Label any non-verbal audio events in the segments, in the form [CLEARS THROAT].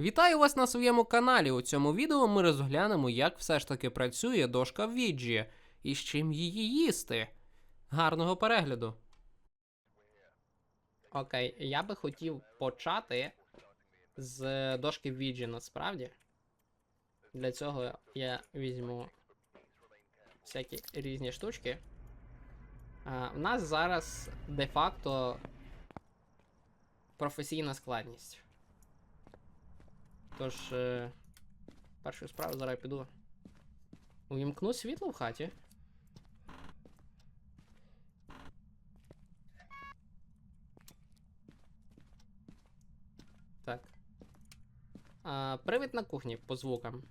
Вітаю вас на своєму каналі. У цьому відео ми розглянемо, як все ж таки працює дошка Віджі і з чим її їсти. Гарного перегляду. Окей, я би хотів почати з дошки Віджі насправді. Для цього я візьму всякі різні штучки. А, в нас зараз де-факто професійна складність. Тож, е, першу справу зараз я піду. Увімкну світло в хаті. Так. А, привід на кухні по звукам.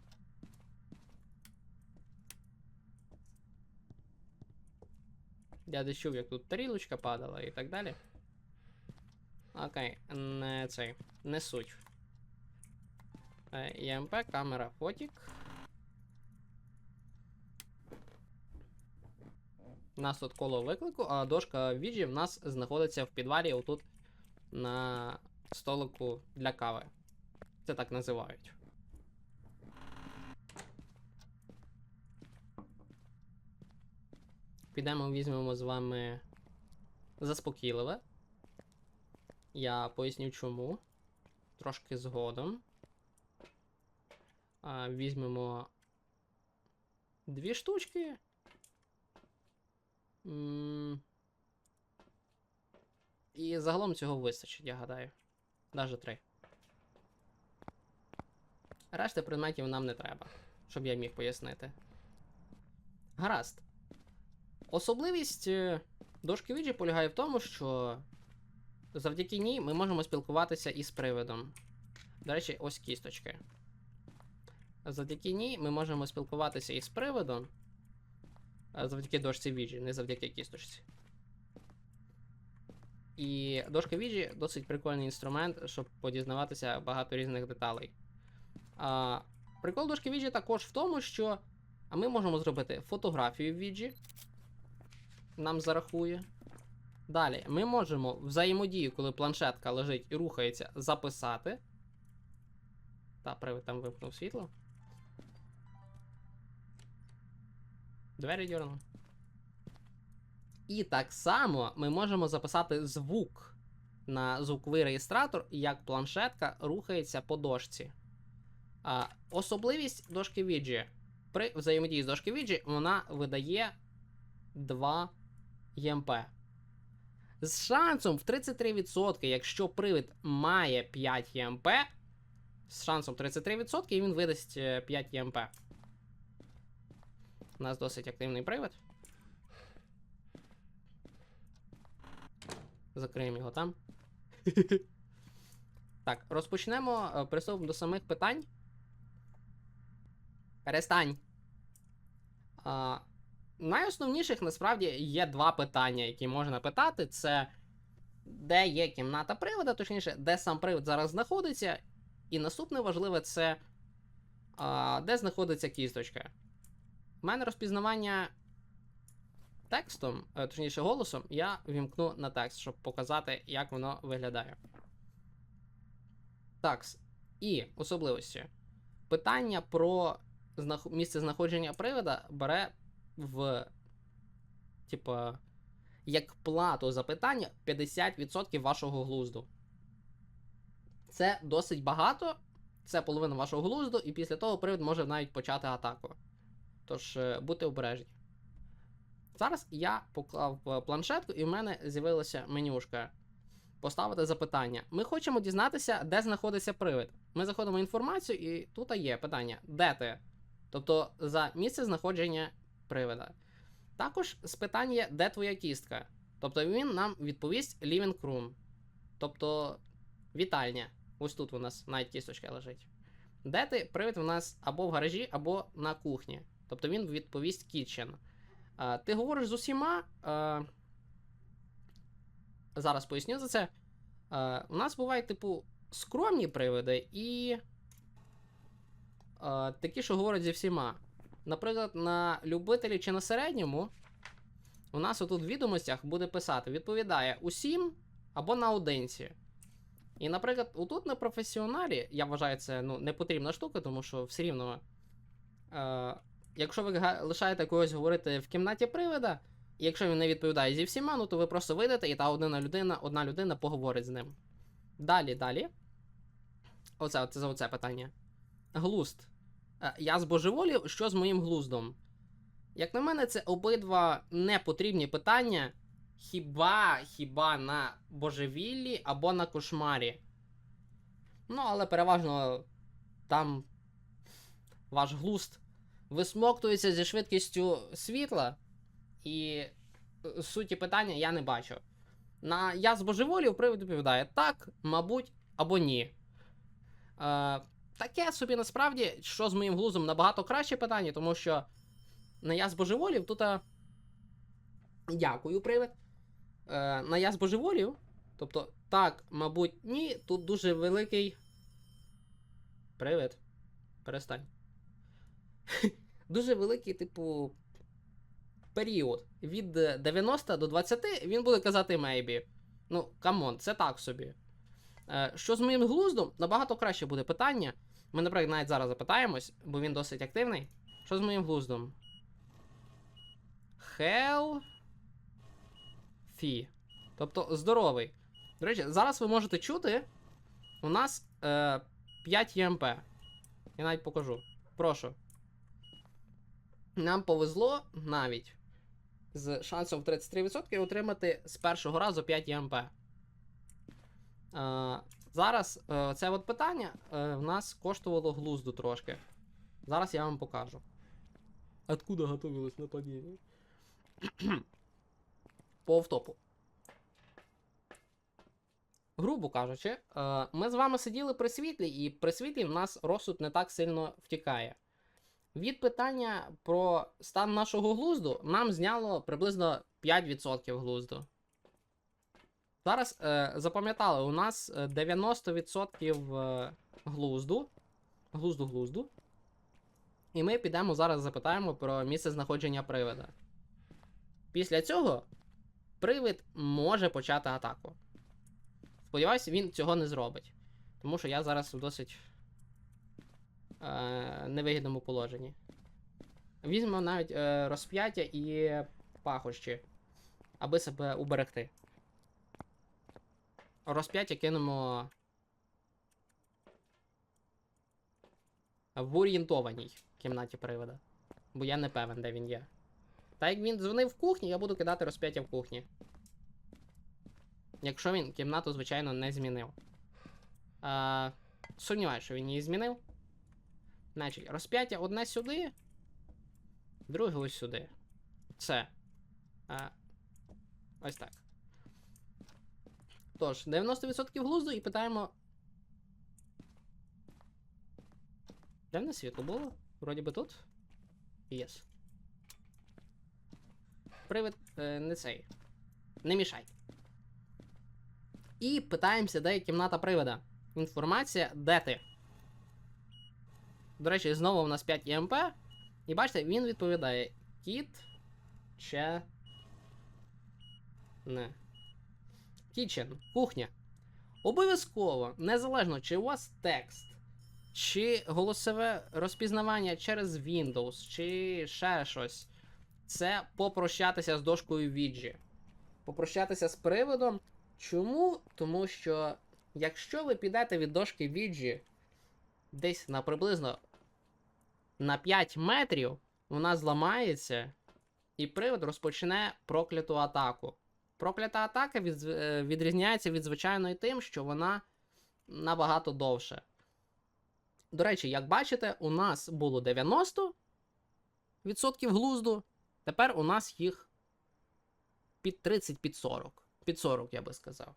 Я десь чув, як тут тарілочка падала і так далі. Окей, не цей. Не суть. Е, ЄМП, камера, фотік. У нас тут коло виклику, а дошка віджі в нас знаходиться в підвалі отут на столику для кави. Це так називають. Підемо візьмемо з вами заспокійливе. Я поясню чому. Трошки згодом. А, візьмемо дві штучки. М, І загалом цього вистачить, я гадаю. Даже три. Решти предметів нам не треба, щоб я міг пояснити. Гаразд. Особливість е, дошки Віджі полягає в тому, що завдяки ній ми можемо спілкуватися із привидом. До речі, ось кісточки. Завдяки ній ми можемо спілкуватися із приводом. Завдяки дошці Віджі, не завдяки кісточці. І дошка Віджі досить прикольний інструмент, щоб подізнаватися багато різних деталей. А, Прикол дошки Віджі також в тому, що ми можемо зробити фотографію Віджі. Нам зарахує. Далі, ми можемо взаємодію, коли планшетка лежить і рухається, записати. Та, привид там вимкнув світло. Двері дьорнув. І так само ми можемо записати звук на звуковий реєстратор, як планшетка рухається по дошці. А, Особливість дошки Віджі. При взаємодії з дошки Віджі вона видає 2 ЄМП. З шансом в 33%, якщо привид має 5 ЄМП, з шансом 33% і він видасть е, 5 ЄМП. У нас досить активний привид. Закриємо його там. [LAUGHS] Так, розпочнемо. е, Приступимо до самих питань. Перестань. А, найосновніших насправді є два питання, які можна питати: це де є кімната привода, точніше, де сам привид зараз знаходиться. І наступне важливе це а, де знаходиться кісточка. У мене розпізнавання текстом, е, точніше голосом, я вімкну на текст, щоб показати, як воно виглядає. Так, і особливості. Питання про місце знаходження привода бере в, типа, як плату за питання 50% вашого глузду. Це досить багато, це половина вашого глузду, і після того привид може навіть почати атаку. Тож е, будьте обережні. Зараз я поклав е, планшетку, і в мене з'явилася менюшка. Поставити запитання. Ми хочемо дізнатися, де знаходиться привид. Ми заходимо в інформацію, і тут є питання: де ти? Тобто за місце знаходження привида. Також з питання є, де твоя кістка. Тобто він нам відповість living room. Тобто вітальня. Ось тут у нас навіть кісточка лежить. Де ти? Привид у нас або в гаражі, або на кухні. Тобто він відповість. А, ти говориш з усіма. Зараз поясню за це. У нас бувають, типу, скромні привиди і. Такі, що говорять зі всіма. Наприклад, на любителі чи на середньому. У нас отут в відомостях буде писати: відповідає усім або наодинці. І, наприклад, отут на професіоналі, я вважаю, це ну, не потрібна штука, тому що все рівно. Якщо ви лишаєте когось говорити в кімнаті привида, і якщо він не відповідає зі всіма, ну то ви просто вийдете, і та одна людина, одна людина поговорить з ним. Далі, далі. Оце, оце за оце питання. Глузд. Е, Я збожеволів, що з моїм глуздом? Як на мене, це обидва непотрібні питання. Хіба, хіба на божевіллі або на кошмарі. Ну, але переважно там ваш глузд висмоктується зі швидкістю світла, і е, суті питання я не бачу. На я збожеволів привід відповідає так, мабуть, або ні. Е, таке собі насправді, що з моїм глузом набагато краще питання, тому що на я збожеволів тут. а, Дякую, привид. Е, на я збожеволів. Тобто, так, мабуть, ні. Тут дуже великий. Привид. Перестань. [LAUGHS] дуже великий, типу. Період. Від е, 90 до 20 він буде казати maybe. Ну, камон, це так собі. Е, що з моїм глуздом? Набагато краще буде питання. Ми, наприклад, навіть зараз запитаємось, бо він досить активний. Що з моїм глуздом? Hell Фі. Тобто здоровий. До речі, зараз ви можете чути. У нас е, 5 ЄМП. Я навіть покажу. Прошу. Нам повезло навіть з шансом в 33% отримати з першого разу 5 ЄМП. Е, зараз е, це от питання е, в нас коштувало глузду трошки. Зараз я вам покажу. Откуда готовилось нападіння? [CLEARS THROAT] По офтопу. Грубо кажучи, е, ми з вами сиділи при світлі, і при світлі в нас розсуд не так сильно втікає. Від питання про стан нашого глузду нам зняло приблизно 5% глузду. Зараз е, запам'ятали, у нас е, 90% е, глузду. Глузду глузду. І ми підемо зараз запитаємо про місце знаходження привида. Після цього привид може почати атаку. Сподіваюсь, він цього не зробить. Тому що я зараз в досить е, невигідному положенні. Візьмемо навіть е, розп'яття і пахощі, аби себе уберегти. Розп'яття кинемо в орієнтованій кімнаті привода. Бо я не певен, де він є. Та як він дзвонив в кухні, я буду кидати розп'яття в кухні. Якщо він кімнату, звичайно, не змінив. А, сумніваюся, що він її змінив. Значить, розп'яття одне сюди, друге ось сюди. Це. А, ось так. Тож, 90% глузду і питаємо. Де в нас світло було? Вроді би тут. Єс. Привид е, не цей. Не мішай. І питаємося, де кімната привода. Інформація, де ти? До речі, знову у нас 5 ЄМП. І бачите, він відповідає: Кіт. Че. Не. Кічен. Кухня. Обов'язково, незалежно, чи у вас текст, чи голосове розпізнавання через Windows, чи ще щось. Це попрощатися з дошкою віджі. Попрощатися з приводом. Чому? Тому що якщо ви підете від дошки віджі десь на приблизно на 5 метрів, вона зламається, і привид розпочне прокляту атаку. Проклята атака від, е, відрізняється від звичайної тим, що вона набагато довше. До речі, як бачите, у нас було 90% глузду, тепер у нас їх під 30, під 40. Під 40, я би сказав.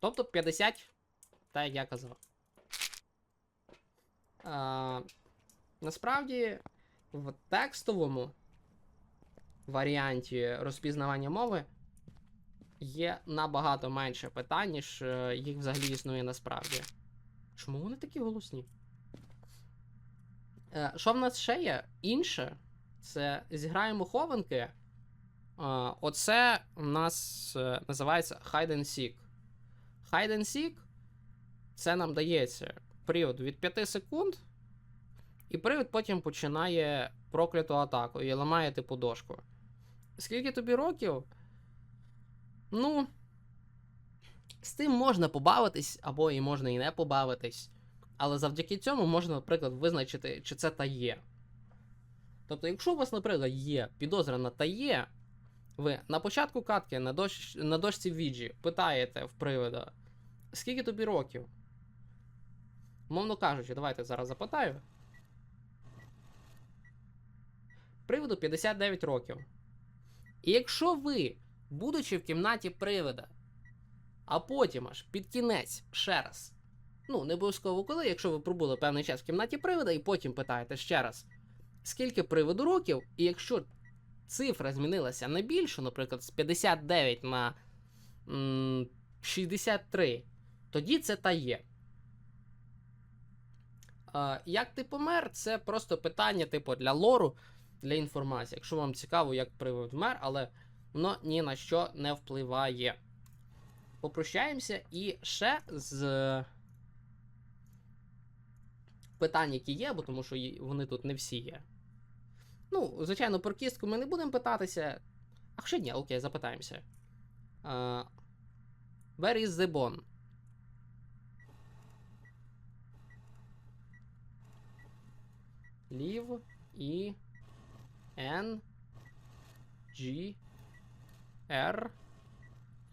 Тобто 50, так як я казав. А, насправді, в текстовому варіанті розпізнавання мови є набагато менше питань, ніж е, їх взагалі існує насправді. Чому вони такі голосні? Е, Що в нас ще є? Інше. Це зіграємо хованки. Оце у нас е, називається Hide and Seek. Hide and Seek це нам дається період від 5 секунд, і привид потім починає прокляту атаку і ламає типу дошку. Скільки тобі років? Ну. З тим можна побавитись, або і можна і не побавитись. Але завдяки цьому можна, наприклад, визначити, чи це та є. Тобто, якщо у вас, наприклад, є підозра на тає, ви на початку катки на, дощ, на дошці віджі питаєте в привода, скільки тобі років? Мовно кажучи, давайте зараз запитаю. Приводу 59 років. І якщо ви, будучи в кімнаті привида, а потім аж під кінець ще раз. Ну, не обов'язково коли, якщо ви пробули певний час в кімнаті привида, і потім питаєте ще раз, скільки приводу років, і якщо цифра змінилася на більшу, наприклад, з 59 на м, 63, тоді це та є. Як ти помер, це просто питання, типу, для лору, для інформації. Якщо вам цікаво, як привид вмер, але воно ні на що не впливає. Попрощаємося і ще з питань, які є, бо тому що вони тут не всі є. Ну, звичайно, про кістку ми не будемо питатися. А хоча ні, окей, запитаємося. Uh, where is the bone? Live E N G R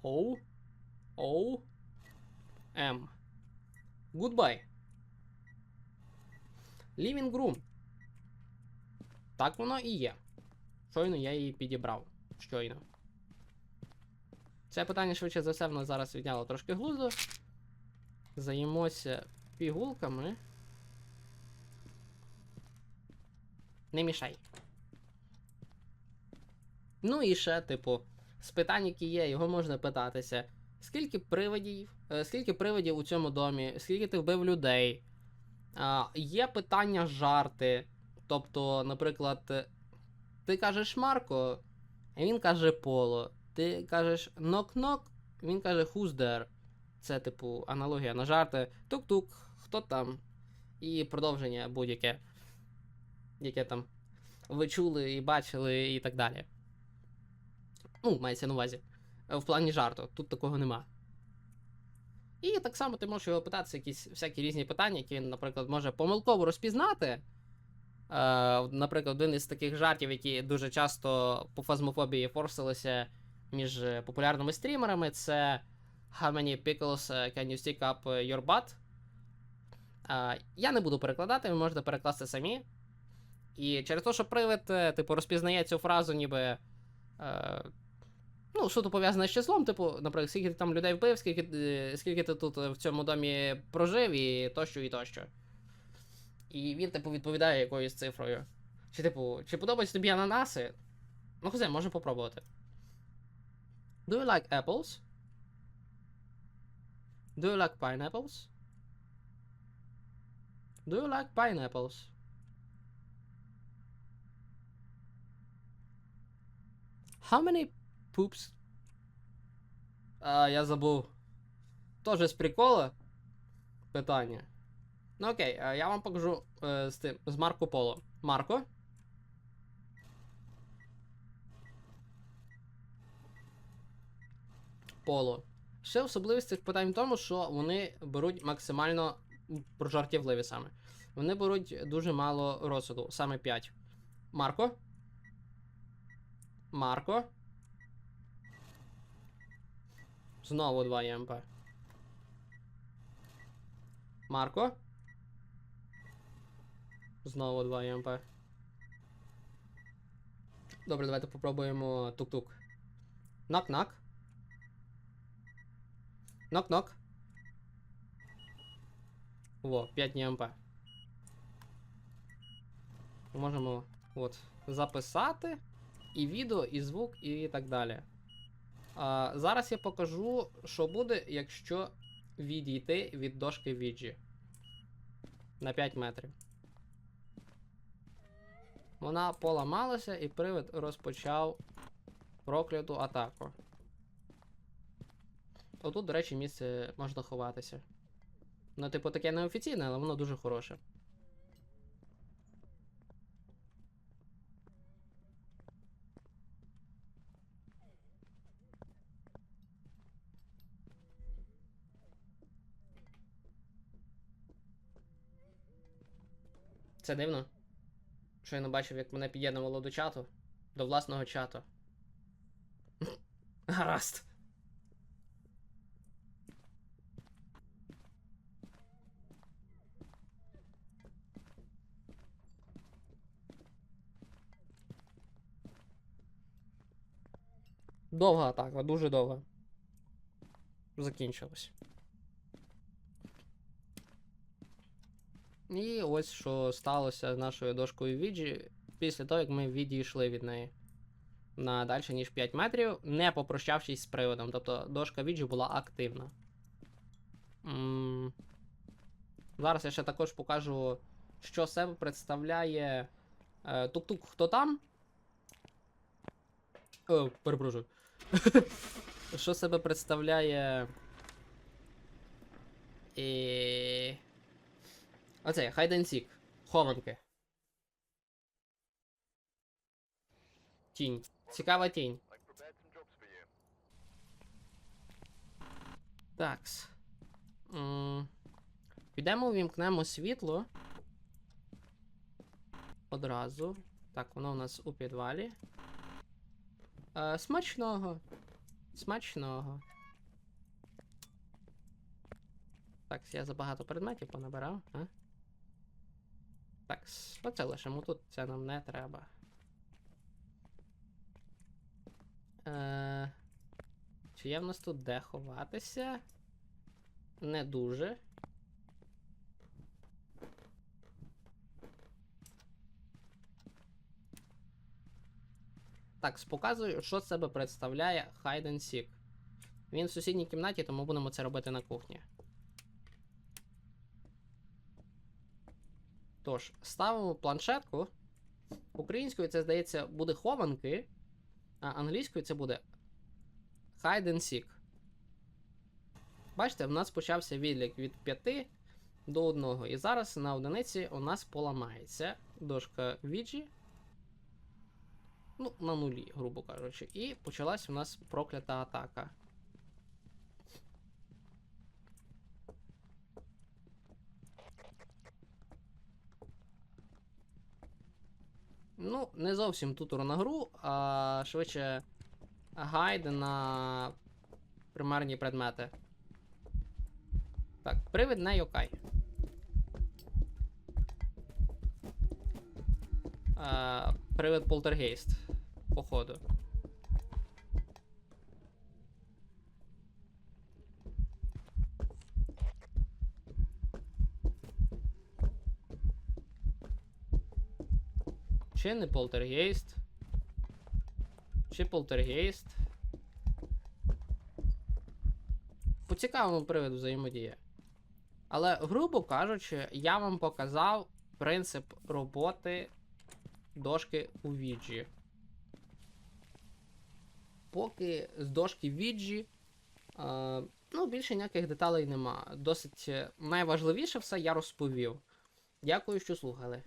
O O M. Goodbye. Living room. Так воно і є. Щойно я її підібрав. Щойно. Це питання швидше за все в нас зараз відняло трошки глузду. Заїмося пігулками. Не мішай. Ну і ще, типу, з питань, які є, його можна питатися. Скільки привидів, е, скільки привидів у цьому домі, скільки ти вбив людей. А, є питання жарти. Тобто, наприклад, ти кажеш Марко, він каже Поло. Ти кажеш нок-нок, він каже there. Це, типу, аналогія на жарти. Тук-тук, хто там? І продовження будь-яке. Яке там ви чули і бачили, і так далі. Ну, мається на увазі. Е, В плані жарту. Тут такого нема. І так само ти можеш його питатися якісь всякі різні питання, які він, наприклад, може помилково розпізнати. Е, наприклад, один із таких жартів, які дуже часто по фазмофобії форсилися між е, популярними стрімерами, це How many pickles е, can you stick up your butt? Е, я не буду перекладати, ви можете перекласти самі. І через те, що привид, е, типу, розпізнає цю фразу, ніби. Е, ну, суто пов'язане з числом, типу, наприклад, скільки ти там людей вбив, скільки, е, скільки ти тут е, в цьому домі прожив, і тощо, і тощо. І він, типу, відповідає якоюсь цифрою. Чи, типу, чи подобаються тобі ананаси? Ну, хозе, можемо попробувати. Do you like apples? Do you like pineapples? Do you like pineapples? How many poops? А, я забув. Тоже з прикола. Питання. Ну окей, я вам покажу е, з тим, з Марко Поло. Марко? Поло. Ще особливість цих питань в тому, що вони беруть максимально прожартівливі саме. Вони беруть дуже мало розсуду, саме 5. Марко? Марко. Знову 2 ЄМП. Марко. Знову 2 ЄМП. Добре, давайте попробуємо тук-тук. Нок-нок. Нок-нок. Во, 5 ЄМП. Можемо от, записати і відео, і звук, і так далі. А, зараз я покажу, що буде, якщо відійти від дошки віджі на 5 метрів. Вона поламалася і привид розпочав прокляту атаку. Отут, до речі, місце можна ховатися. Ну, типу, таке неофіційне, але воно дуже хороше. Це дивно. Що я не бачив, як мене під'єднувало до чату. До власного чату. [LAUGHS] Гаразд. Довга атака, дуже довга. Закінчилась. І ось що сталося з нашою дошкою Віджі після того, як ми відійшли від неї на далі, ніж 5 метрів, не попрощавшись з приводом. Тобто дошка Віджі була активна. М, Зараз я ще також покажу, що себе представляє. е, Тук-тук, хто там? О, перепрошую. [LAUGHS] Що себе представляє. І... Оце, and Хованки. Тінь. Цікава тінь. Такс. Підемо вімкнемо світло. Одразу. Так, воно у нас у підвалі. Е, смачного. Смачного. Так, я забагато предметів понабирав, а? Так, оце лишимо тут, це нам не треба. Е, чи є в нас тут де ховатися? Не дуже. Так, показую, що з себе представляє Hide and Seek. Він в сусідній кімнаті, тому будемо це робити на кухні. Тож, ставимо планшетку. Українською це, здається, буде хованки, а англійською це буде Hide and Seek. Бачите, в нас почався відлік від 5 до 1. І зараз на одиниці у нас поламається дошка Віджі. Ну, на нулі, грубо кажучи. І почалась у нас проклята атака. Ну, не зовсім тутор на гру, а швидше гайд на примарні предмети. Так, привид не Йокай. Привид Полтергейст. Походу. Чи не полтергейст? Чи полтергейст? По цікавому приводу взаємодія. Але, грубо кажучи, я вам показав принцип роботи дошки у віджі. Поки з дошки віджі. Е, ну, більше ніяких деталей нема. Досить е, найважливіше все я розповів. Дякую, що слухали.